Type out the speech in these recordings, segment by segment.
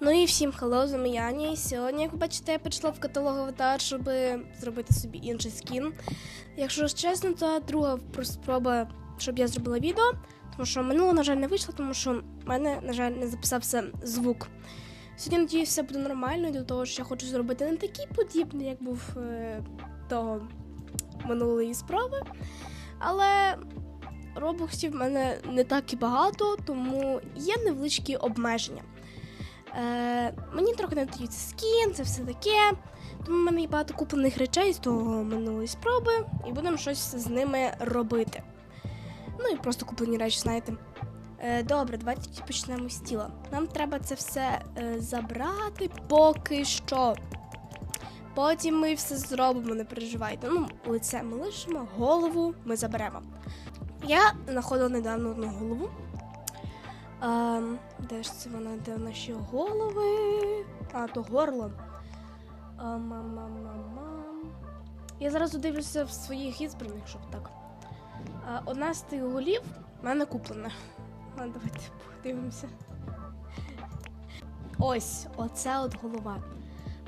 Ну і всім хелло, з вами Яня. І сьогодні, як ви бачите, я прийшла в каталог аватар, щоб зробити собі інший скін. Якщо чесно, то друга спроба, щоб я зробила відео, тому що минуло, на жаль, не вийшло, тому що в мене, на жаль, не записався звук. Сьогодні, надіюсь, все буде нормально, до того, що я хочу зробити не такий подібний, як був е, до минулої спроби. Але робоксів в мене не так і багато, тому є невеличкі обмеження. Е, мені трохи не дають скін, це все таке. Тому в мене є багато куплених речей з того минулої спроби, і будемо щось з ними робити. Ну і просто куплені речі, знаєте. Е, добре, давайте почнемо з тіла. Нам треба це все е, забрати поки що. Потім ми все зробимо, не переживайте. Ну, лице ми лишимо, голову ми заберемо. Я знаходила недавно одну голову. А, де ж це вона? Де наші голови? А, то горло. А, мам-мам-мам-мам. Я зараз дивлюся в своїх ізбраних, щоб так. А, одна з тих голів в мене куплена. А, давайте подивимося. Ось, оце от голова.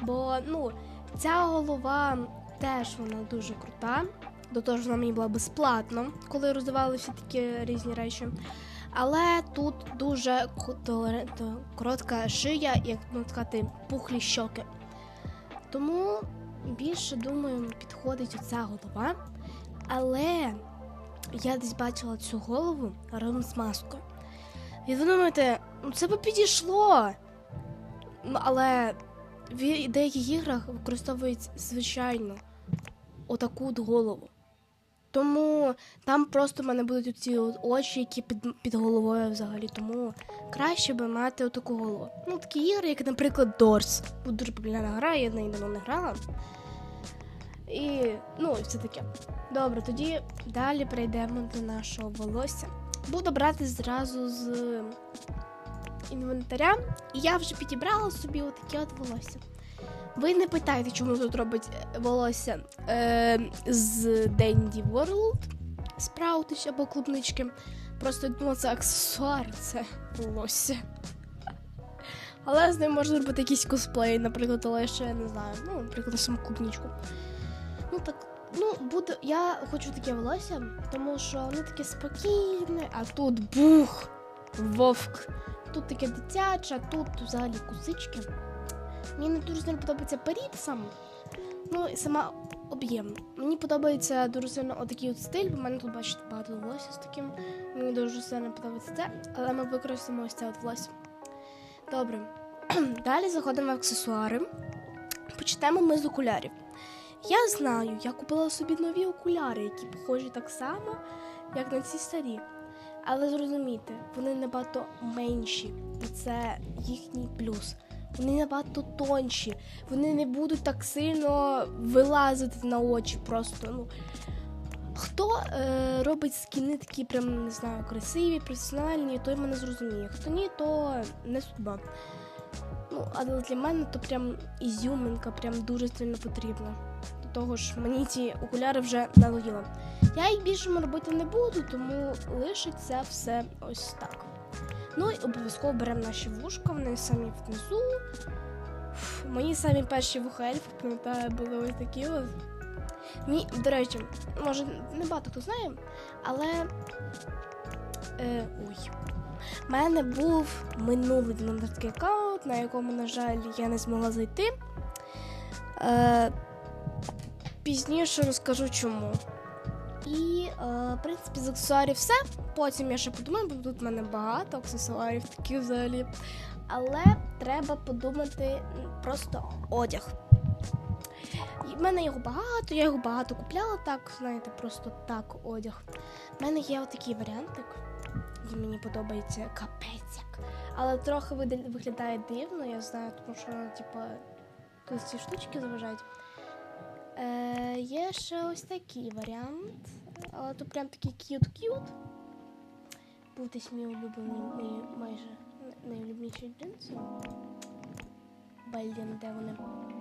Бо, ну, ця голова теж вона дуже крута. До того ж, вона мені була безплатно, коли роздавали всі такі різні речі. Але тут дуже коротка шия, як можна сказати, пухлі щоки. Тому більше думаю, підходить оця голова. Але я десь бачила цю голову разом з маскою. І ви думаєте, ну це би підійшло. Ну, але в деяких іграх використовують звичайно отаку от голову. Тому там просто в мене будуть ці очі, які під, під головою взагалі. Тому краще би мати отаку голову. Ну, такі ігри, як, наприклад, Дорс. Дуже популярна гра, я в неї давно не грала. І ну, і все таке. Добре, тоді далі перейдемо до нашого волосся. Буду брати зразу з інвентаря. І я вже підібрала собі отаке от волосся. Ви не питайте, чому тут робить е, волосся е, з Dendy World Спраутич або клубнички. Просто думала, це аксесуар, це волосся. Але з ним можна робити якийсь косплей, наприклад, але ще я не знаю. Ну, наприклад, саму клубничку. Ну так, ну, буде. Я хочу таке волосся, тому що воно таке спокійне, а тут бух, вовк. Тут таке дитяче, а тут взагалі кусички. Мені дуже сильно подобається перід сам. Ну і сама об'єм. Мені подобається дуже сильно отакий от стиль, бо в мене тут бачите багато волосся з таким. Мені дуже сильно подобається це, але ми використаємо ось це от волосся. Добре. Далі заходимо в аксесуари. Почнемо ми з окулярів. Я знаю, я купила собі нові окуляри, які похожі так само, як на ці старі. Але зрозумійте, вони набагато менші, і це їхній плюс. Вони набагато тонші, вони не будуть так сильно вилазити на очі. Просто ну хто е, робить скіни такі, прям не знаю, красиві, професіональні, той мене зрозуміє. Хто ні, то не судьба. Ну, але для мене то прям ізюминка, прям дуже сильно потрібна. До того ж, мені ці окуляри вже надоїли. Я їх більше робити не буду, тому лишиться все ось так. Ну і обов'язково беремо наші вушка, вони самі внизу. Фу, Мої самі перші вуха ельф, пам'ятаю, були ось такі от. Мені, до речі, може, не багато хто знає, але. Е, ой. У мене був минулий донорський аккаунт, на якому, на жаль, я не змогла зайти. Е, пізніше розкажу чому. І, е, в принципі, з аксесуарів все. Потім я ще подумаю, бо тут в мене багато аксесуарів таких взагалі. Але треба подумати просто одяг. І в мене його багато, я його багато купляла так, знаєте, просто так одяг. У мене є отакий варіантик. Він мені подобається капець. Але трохи виглядає дивно, я знаю, тому що, типу, ці штучки заважають. Е, є ще ось такий варіант. Але тут прям такий к'ют-к'ют. Був десь мій улюблений, мій майже найулюбленіший джинси. Блін, де вони?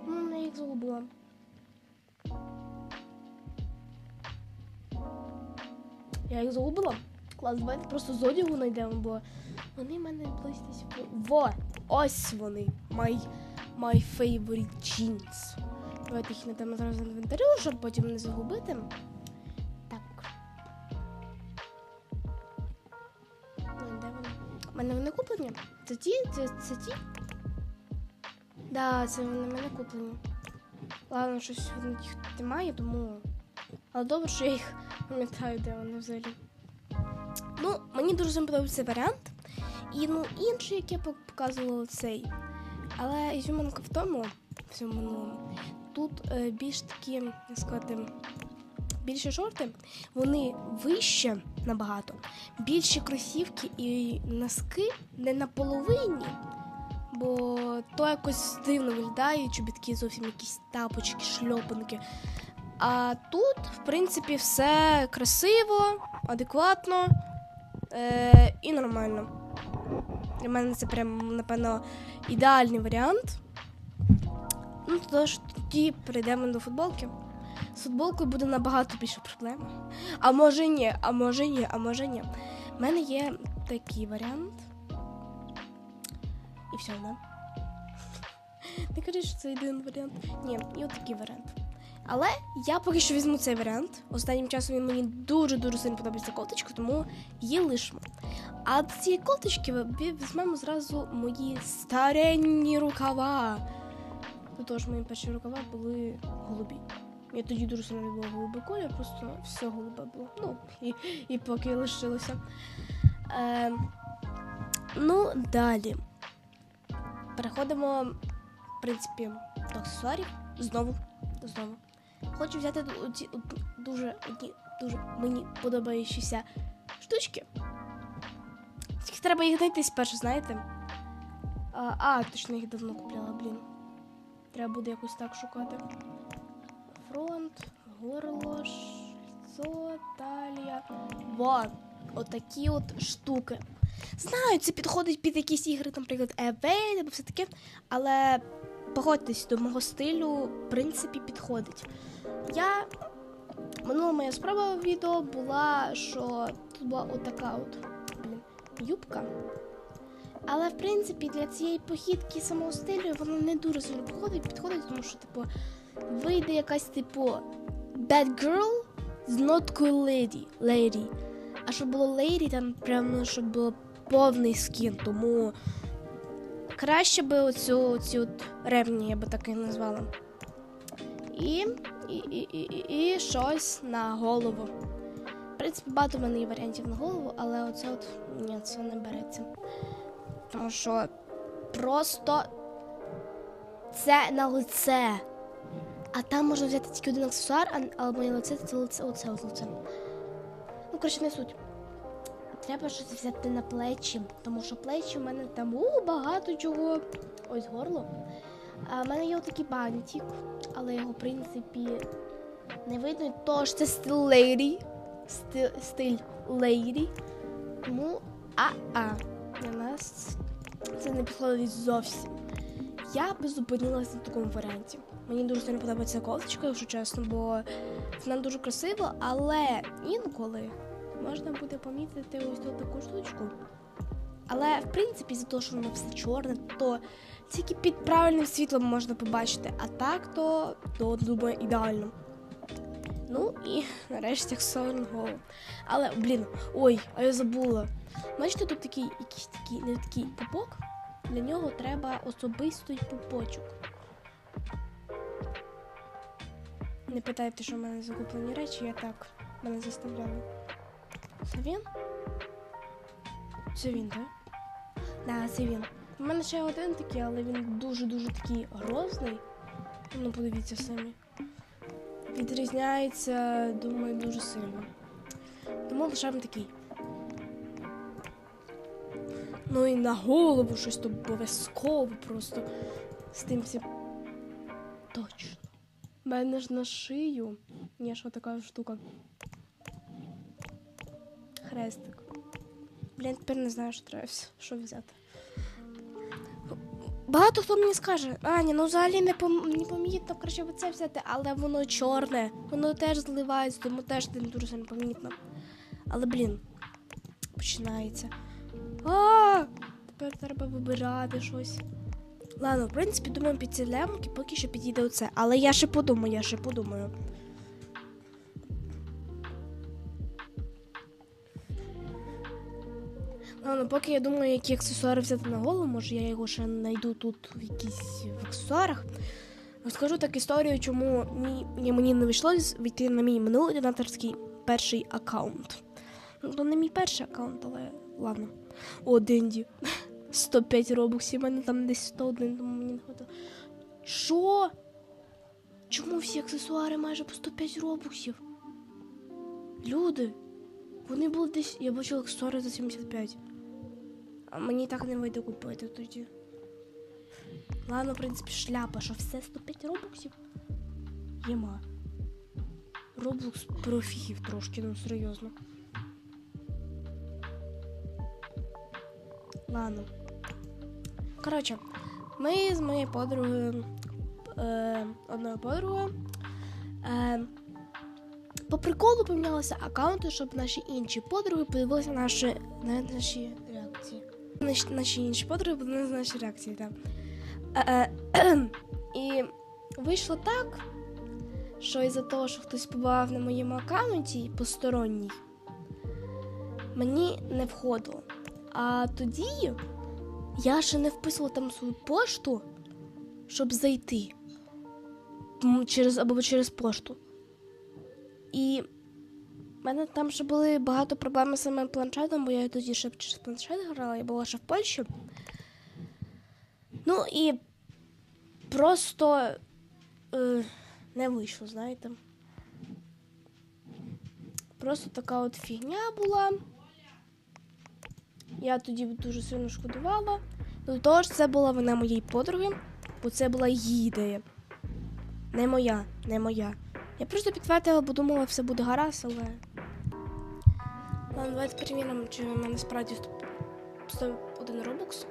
Ну, я їх загубила. Я їх загубила. Клас, давайте просто з одягу знайдемо, бо вони в мене десь. Во! ось вони. My, my favorite jeans. Давайте їх надамо зараз на інвентарю, щоб потім не загубити. Мене вони куплені. Це ті? Це, це ті? Да, це вони мене куплені. Ладно, щось них немає, тому. Але добре, що я їх пам'ятаю, де вони взагалі. Ну, мені дуже сильно подобається варіант. І ну, інший, як я показувала цей. Але ізюминка в тому, в цьому минулому, тут е, більш такі, як сказати, більші шорти, вони вище набагато, більші кросівки і носки не на половині, бо то якось дивно виглядає, чобітки зовсім якісь тапочки, шльопанки. А тут, в принципі, все красиво, адекватно е, і нормально. Для мене це прям, напевно, ідеальний варіант. Ну, тож тоді перейдемо до футболки. З футболкою буде набагато більше проблем. А може ні, а може ні, а може ні. У мене є такий варіант. І все, да? Не кажи, що це єдиний варіант. Ні, от такий варіант. Але я поки що візьму цей варіант. Останнім часом він мені дуже-дуже сильно подобається кофточка, тому її лишимо. А до цієї кофточки візьмемо зразу мої старенні рукава. До того ж, мої перші рукава були голубі. Я тоді дуже сильно любила голубий колір, просто все голубе було. Ну, і, і поки лишилося. Е, ну, далі. Переходимо, в принципі, до аксесуарів. Знову. Знову. Хочу взяти ці дуже одні дуже мені подобаючіся штучки. Тільки треба їх знайти спершу, знаєте? А, а, точно їх давно купляла, блін. Треба буде якось так шукати. Фронт, горло, шильцо, талія. Во! Отакі от штуки. Знаю, це підходить під якісь ігри, наприклад, Evade або все таке, але погодьтесь, до мого стилю, в принципі, підходить. Я минула моя справа в відео була, що тут була отака от блін, юбка. Але в принципі для цієї похідки самого стилю вона не дуже сильно підходить, підходить, тому що, типу, вийде якась, типу, bad girl not cool lady. lady. А щоб було lady, там прямо щоб було повний скін, тому краще би оцю, от ревні, я би так і назвала. І, і, і, і, і щось на голову. В принципі, багато в мене є варіантів на голову, але оце от ні, це не береться. Тому що просто це на лице. А там можна взяти тільки один аксесуар, а, а моє лице це лице, оце лице. Ну, коротше, не суть. Треба щось взяти на плечі, тому що плечі в мене там у, багато чого. Ось горло. А в мене є отакий бантик, але його, в принципі, не видно, тож це стиль лейді. Стиль, стиль лейді. Тому а-а. Для нас це не підходить зовсім. Я би зупинилася на такому варіанті. Мені дуже сильно подобається кофточка, якщо чесно, бо вона дуже красива, але інколи можна буде помітити ось тут таку штучку. Але в принципі, за те, що воно все чорне, то тільки під правильним світлом можна побачити. А так, то, то думаю, ідеально. Ну і нарешті на голову. Але, блін, ой, а я забула. Бачите, тут такий якийсь такий, не такий пупок. Для нього треба особистий пупочок. Не питайте, що в мене закуплені речі, я так мене заставляли. Це він? Це він, так? Да, це він. У мене ще один такий, але він дуже-дуже такий грозний. Ну, подивіться самі. Відрізняється, думаю, дуже сильно. Тому лишаємо такий. Ну і на голову щось обов'язково просто з тим всім. Точно. У мене ж на шию. Ні, що така штука. Хрестик. Блін, тепер не знаю, що треба що взяти. Багато хто мені скаже, Аня, ну взагалі не, пом... не помітно, краще б це взяти, але воно чорне, воно теж зливається, тому теж не дуже сильно помітно. Але блін, починається. А! тепер треба вибирати щось. Ладно, в принципі, думаю, під ці поки що підійде оце. Але я ще подумаю, я ще подумаю. Ладно, поки я думаю, які аксесуари взяти на голову, може я його ще знайду тут в якісь аксесуарах. Розкажу так історію, чому мені, мені не вийшло війти на мій минулий донаторський перший аккаунт. Ну, не мій перший аккаунт, але ладно. О, Денді. 105 робоксів, у мене там десь 101, тому мені не хватило. Що? Чому всі аксесуари майже по 105 робоксів? Люди, вони були десь. Я бачила аксесуари за 75. А мені так не вийде купити тоді. Ладно, в принципі, шляпа, що все 105 робоксів? Єма. Роблокс профігів трошки, ну серйозно. Ладно. Коротше, ми з моєю подругою, е, одною подругою, е, по приколу помінялися аккаунти, щоб наші інші подруги подивилися наші, на наші реакції. Наші, наші інші подруги подивилися на наші реакції, так. Е, е, і вийшло так, що із-за того, що хтось побував на моєму аккаунті посторонній, мені не входило. А тоді я ще не вписувала там свою пошту, щоб зайти через або через пошту. І в мене там ще були багато проблем з самим планшетом, бо я тоді ще через планшет грала, я була ще в Польщі. Ну і просто е, не вийшло, знаєте. Просто така от фігня була. Я тоді дуже сильно шкодувала. До того ж, це була вина моєї подруги, бо це була її ідея. Не моя, не моя. Я просто підтвердила, бо думала, все буде гаразд, але. Ладно, давайте перевіримо, чи в мене справді 100 101 робокс.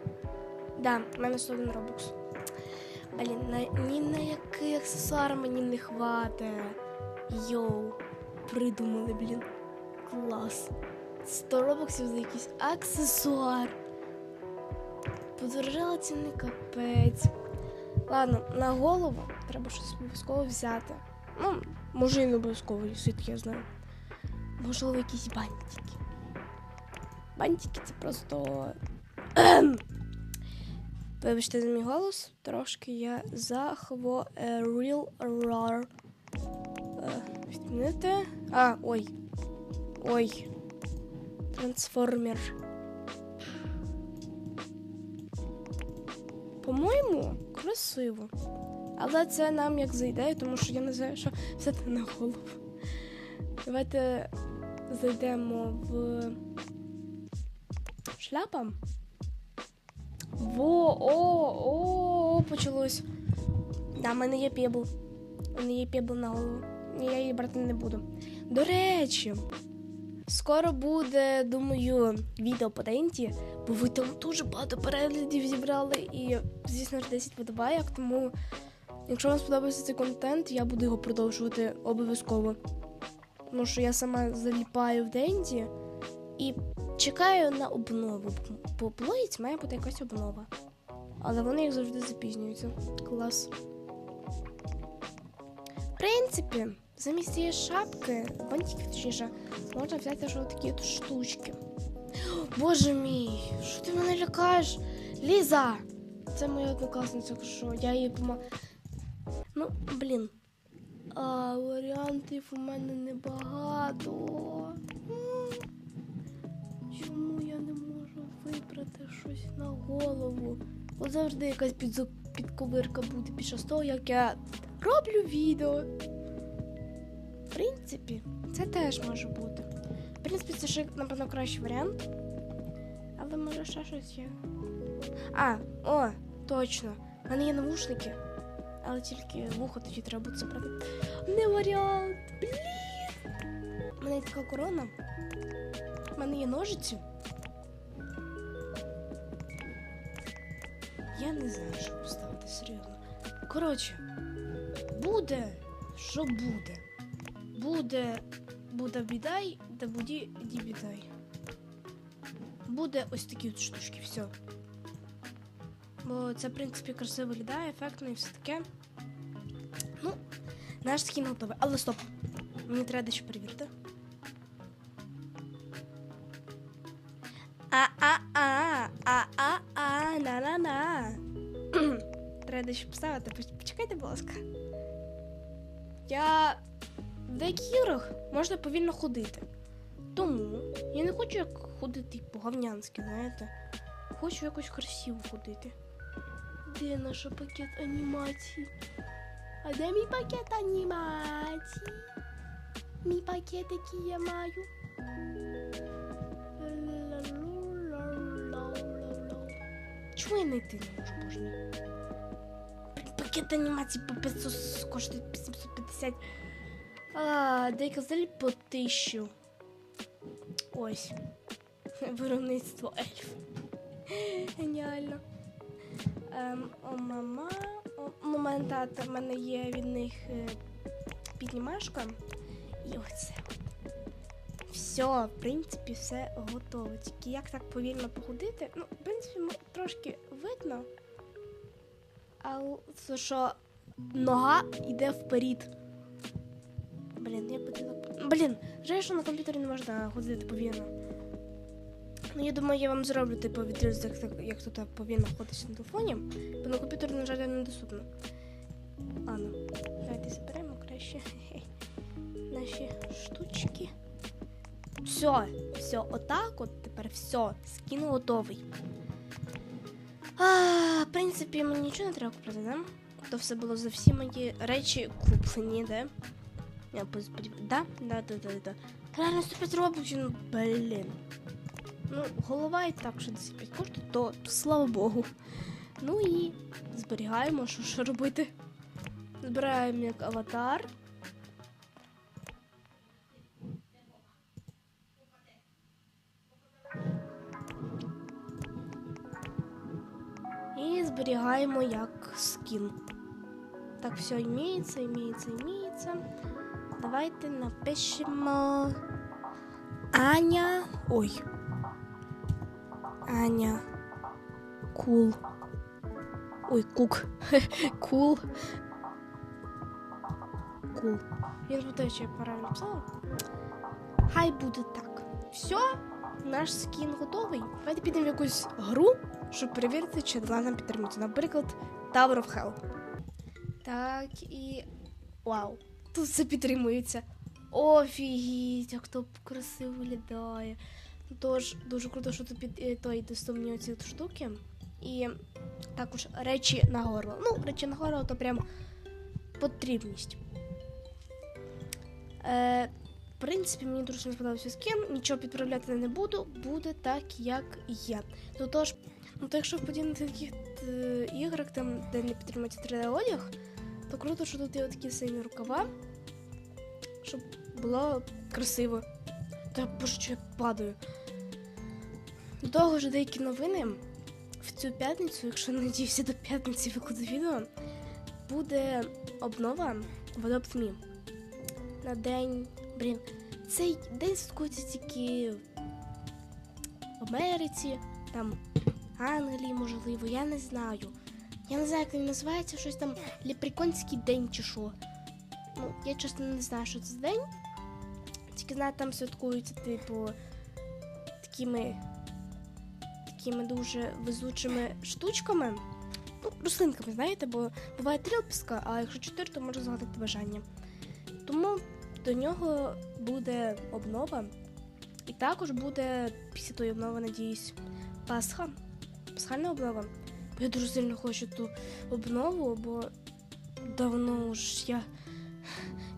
Да, в мене 101 робокс. Блін, на, ні на який аксесуар мені не хватить. Йоу, придумали, блін. Клас. 100 робоксів за якийсь аксесуар. Подорожала ціни капець. Ладно, на голову треба щось обов'язково взяти. Ну, може і не обов'язково, звідки я знаю. Можливо, якісь бантики. Бантики це просто. Вибачте за мій голос. Трошки я захворіл. Е, Відмінити. А, ой. Ой. Трансформер. По-моєму, красиво. Але це нам як зайде, тому що я не знаю, що взяти на голову. Давайте зайдемо в шляпа. Во, о, о, о, почалось. Да, в мене є пебл. У мене є пебл на голову. Я її брати не буду. До речі, скоро буде, думаю, відео по Денті, бо ви там дуже багато переглядів зібрали і, звісно ж, 10 подобайок, тому. Якщо вам сподобається цей контент, я буду його продовжувати обов'язково. Тому що я сама заліпаю в Денді і чекаю на обнову. По блоїць має бути якась обнова. Але вони як завжди запізнюються. Клас. В принципі, замість цієї шапки, бантиків точніше, можна взяти що такі штучки. Боже мій, що ти мене лякаєш? Ліза! Це моя однокласниця, що я їй пома. Ну, блін. А варіантів у мене небагато. Чому я не можу вибрати щось на голову? От завжди якась підковирка буде під час того, як я роблю відео. Принципі, це теж може бути. В принципі, це ще, напевно, кращий варіант. Але може ще щось є. А, о, точно. У мене є навушники. Але тільки вухо тоді треба буде забрати. Не варіант! Блін! У мене є така корона. У мене є ножиці. Я не знаю, що поставити серйозно. Коротше, буде, що буде. Буде, буде бідай, да буде іді бідай. Буде ось такі от штучки, все. Бо це, в принципі, красиво виглядає, ефектно і все таке. Ну, наш скін готовий. Але стоп! Мені треба дещо перевірити. А-а-а, а-а-а, на-на-на. Треба дещо поставити. Почекайте, будь ласка. Я деяких іграх можна повільно ходити. Тому я не хочу як ходити по-гавнянськи, знаєте. Хочу якось красиво ходити. Де наш пакет анімації? А де мій пакет анімації? Мій пакет, який я маю. Ла-ла-лу-ла-ла-ла-ла. Я знайти не можу, боже? Пакет анімації по 500 коштує 750. А, деякі взагалі по 1000. Ось. Виробництво ельф. Геніально. Ем, о, мама. О, момент тата, в мене є від них е, піднімашка. І оце. Все, в принципі, все готово. Тільки як так повільно походити? Ну, в принципі, трошки видно. Але що нога йде вперед. Блін, як це так. Блін, жаль, що на комп'ютері не можна ходити повільно. Ну, я думаю, я вам зроблю типу відріз, як, так- як тут повільно ходити на телефоні, бо на комп'ютері, на жаль, недоступно. Ладно, давайте заберемо краще наші штучки. Все, все, отак от тепер все, скін готовий. А, в принципі, мені нічого не треба купити, да? То все було за всі мої речі куплені, да? Я сподіваюся. Да? Да, да, да, да. Реально 105 робочів, ну, блін. Ну, голова і так 65 коштує, то, слава Богу. Ну і зберігаємо, що, що робити. Збираємо як аватар. І зберігаємо як скін. Так, все імеється, імеється, імеється. Давайте напишемо Аня. Ой. Аня. Кул. Ой, кук. Кул. Кул. Я не пам'ятаю, чи я правильно написала. Хай буде так. Все, наш скін готовий. Давайте підемо в якусь гру, щоб перевірити, чи вона нам підтримується. Наприклад, Tower of Hell. Так, і. Вау! Тут все підтримується. Офігіть, як то красиво виглядає. Ну, Тож дуже круто, що тут під е, той доступні ці штуки. І також речі на горло. Ну, речі на горло то прям потрібність. Е, в принципі, мені дуже не сподобався скін, нічого підправляти не буду, буде так, як є. Ну тож, ну то якщо в подібних таких е, іграх, там, де не підтримується 3D-одяг, то круто, що тут є такі сині рукава, щоб було красиво. Та боже, що я падаю. До того ж, деякі новини в цю п'ятницю, якщо надіюся до п'ятниці викладу відео, буде обнова в Adopt Me. На день. Блін, цей день святкується тільки в Америці, там Англії, можливо, я не знаю. Я не знаю, як він називається, щось там Ліприконський день чи що. Ну, я чесно не знаю, що це день. Тільки знаю, там святкуються, типу, такими, такими дуже везучими штучками. Ну, рослинками, знаєте, бо буває три лепестка, а якщо чотири, то можна загадати бажання. Тому до нього буде обнова. І також буде після тої обнови, надіюсь, Пасха. Пасхальна обнова. Я дуже сильно хочу ту обнову, бо давно ж я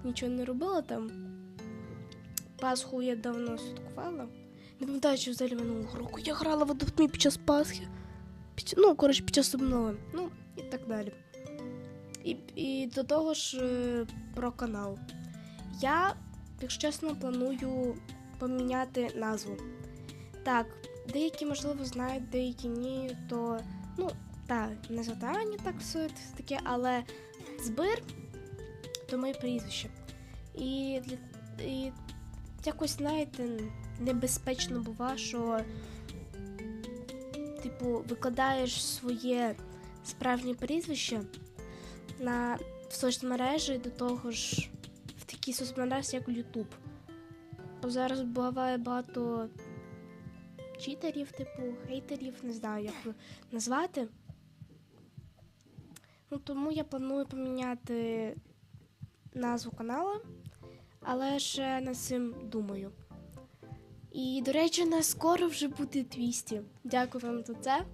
нічого не робила там. Пасху я давно святкувала. Не пам'ятаю, чи взагалі минулого року я грала в Adopt під час Пасхи. Під, ну, коротше, під час обнови. Ну, і так далі. І, і до того ж е, про канал. Я, якщо чесно, планую поміняти назву. Так, деякі, можливо, знають, деякі ні, то, ну, так, не задання, так все таке, але збир то моє прізвище. І, і якось, знаєте, небезпечно бува, що, типу, викладаєш своє справжнє прізвище на соцмережі, до того ж в такій соцмережі, як YouTube. Бо зараз буває багато читерів, типу, хейтерів, не знаю, як назвати. Ну, тому я планую поміняти назву каналу, але ще над цим думаю. І, до речі, на скоро вже буде 200. Дякую вам за це.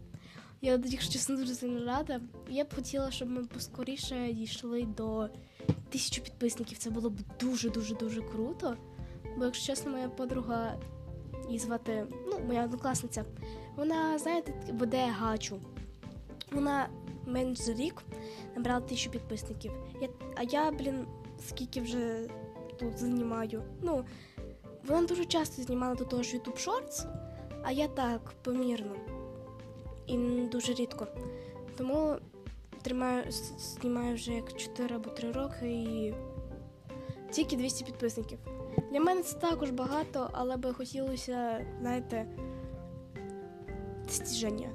Я, якщо чесно, дуже сильно рада. Я б хотіла, щоб ми поскоріше дійшли до тисячі підписників. Це було б дуже-дуже дуже круто. Бо, якщо чесно, моя подруга її звати, ну, моя однокласниця, вона, знаєте, веде гачу. Вона менш за рік набрала тисячу підписників. Я, а я, блін, скільки вже тут знімаю. Ну, вона дуже часто знімала до того ж YouTube Shorts, а я так, помірно. І дуже рідко. Тому тримаю, знімаю вже як 4 або 3 роки і тільки 200 підписників. Для мене це також багато, але би хотілося, знаєте, достіження.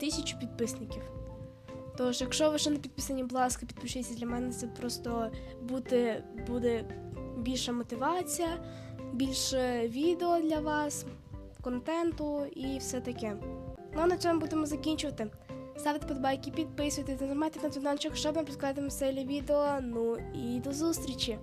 Тисячу підписників. Тож, якщо ви ще не підписані, будь ласка, підпишіться. Для мене це просто буде, буде більша мотивація, більше відео для вас, контенту і все таке. Ну а на цьому будемо закінчувати. Ставте подбайки, підписуйтесь, нажимайте на дзвіночок, щоб не пропускати веселі відео. Ну і до зустрічі!